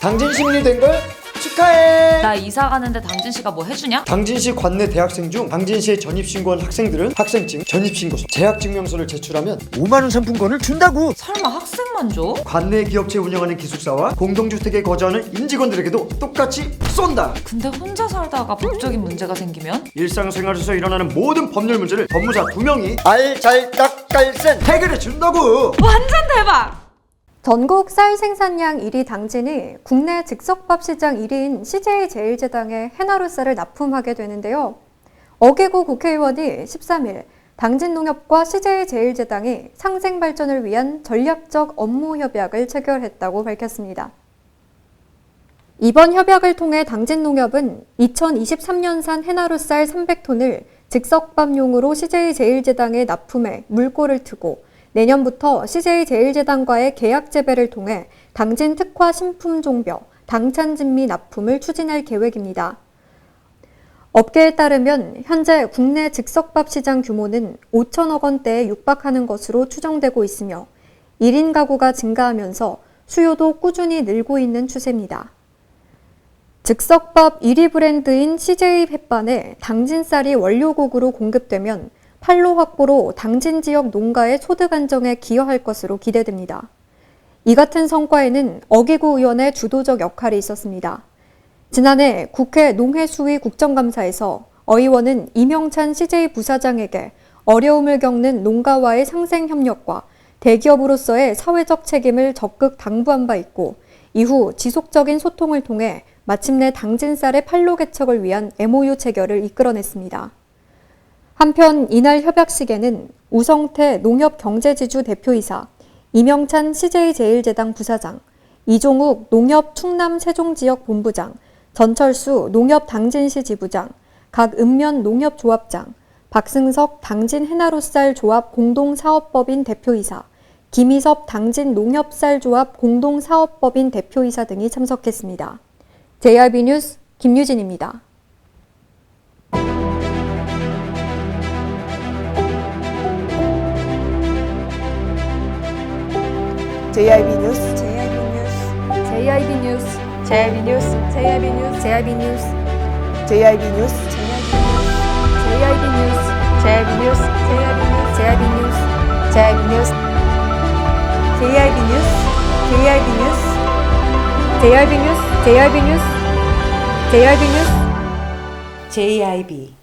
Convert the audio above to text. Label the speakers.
Speaker 1: 당신이 된걸 축하해.
Speaker 2: 나 이사 가는데 당진 씨가 뭐 해주냐?
Speaker 1: 당진시 관내 대학생 중 당진시에 전입신고한 학생들은 학생증, 전입신고서, 재학증명서를 제출하면 5만원 상품권을 준다고!
Speaker 2: 설마 학생만 줘?
Speaker 1: 관내 기업체 운영하는 기숙사와 공동주택에 거주하는 임직원들에게도 똑같이 쏜다!
Speaker 2: 근데 혼자 살다가 법적인 문제가 생기면?
Speaker 1: 일상생활에서 일어나는 모든 법률 문제를 법무사 두 명이 알잘딱깔센 해결해 준다고!
Speaker 2: 완전 대박!
Speaker 3: 전국 쌀 생산량 1위 당진이 국내 즉석밥 시장 1위인 CJ 제일제당에 해나루 쌀을 납품하게 되는데요. 어개구 국회의원이 13일 당진 농협과 CJ 제일제당이 상생 발전을 위한 전략적 업무 협약을 체결했다고 밝혔습니다. 이번 협약을 통해 당진 농협은 2023년산 해나루 쌀 300톤을 즉석밥용으로 CJ 제일제당에 납품해 물꼬를 트고 내년부터 CJ 제일제당과의 계약 재배를 통해 당진 특화 신품 종벼 당찬 진미 납품을 추진할 계획입니다. 업계에 따르면 현재 국내 즉석밥 시장 규모는 5천억 원대에 육박하는 것으로 추정되고 있으며 1인 가구가 증가하면서 수요도 꾸준히 늘고 있는 추세입니다. 즉석밥 1위 브랜드인 CJ 햇반에 당진쌀이 원료곡으로 공급되면 판로 확보로 당진 지역 농가의 소득 안정에 기여할 것으로 기대됩니다. 이 같은 성과에는 어기구 의원의 주도적 역할이 있었습니다. 지난해 국회 농해수위 국정감사에서 어 의원은 이명찬 CJ 부사장에게 어려움을 겪는 농가와의 상생 협력과 대기업으로서의 사회적 책임을 적극 당부한 바 있고 이후 지속적인 소통을 통해 마침내 당진쌀의 판로 개척을 위한 MOU 체결을 이끌어냈습니다. 한편 이날 협약식에는 우성태 농협경제지주 대표이사, 이명찬 CJ제일제당 부사장, 이종욱 농협 충남 세종지역 본부장, 전철수 농협 당진시 지부장, 각 읍면 농협 조합장, 박승석 당진 해나루쌀 조합 공동사업법인 대표이사, 김희섭 당진 농협쌀 조합 공동사업법인 대표이사 등이 참석했습니다. JRB 뉴스 김유진입니다.
Speaker 4: JIB 뉴스 JIB 뉴스
Speaker 3: JIB 뉴스
Speaker 4: JIB 뉴스 JIB 뉴스
Speaker 3: JIB 뉴스
Speaker 4: JIB 뉴스
Speaker 3: JIB 뉴스
Speaker 4: JIB 뉴스
Speaker 3: JIB 뉴스
Speaker 4: JIB